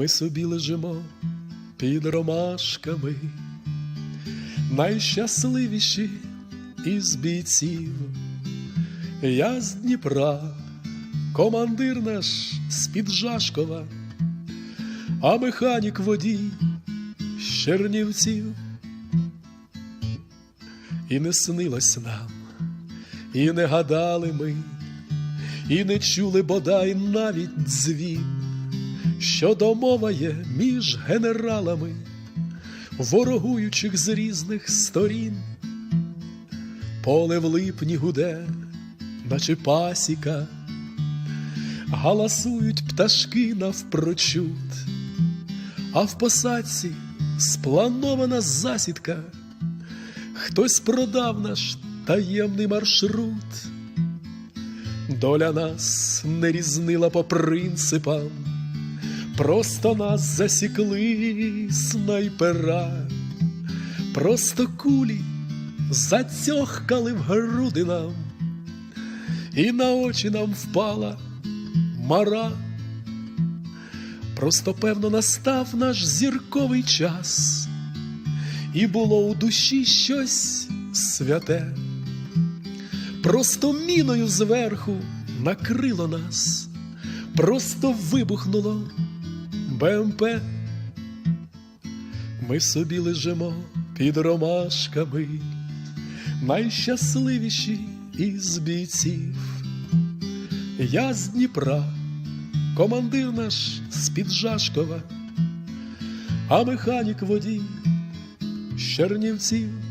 Ми собі лежимо під ромашками, найщасливіші із бійців. Я з Дніпра, командир наш з-під Жашкова, а механік водій з Чернівців. І не снилось нам, і не гадали ми, і не чули бодай навіть дзвін, що домова є між генералами, ворогуючих з різних сторін. Поле в липні гуде, наче пасіка, галасують пташки навпрочуд, а в посадці спланована засідка. Хтось продав наш таємний маршрут, доля нас не різнила по принципам, просто нас засікли снайпера, просто кулі зацьохкали в груди нам, і на очі нам впала мара. Просто певно настав наш зірковий час. І було у душі щось святе, просто міною зверху накрило нас, просто вибухнуло БМП. Ми собі лежимо під ромашками, найщасливіші із бійців. Я з Дніпра, командир наш з-під Жашкова, а механік водій з Чернівців.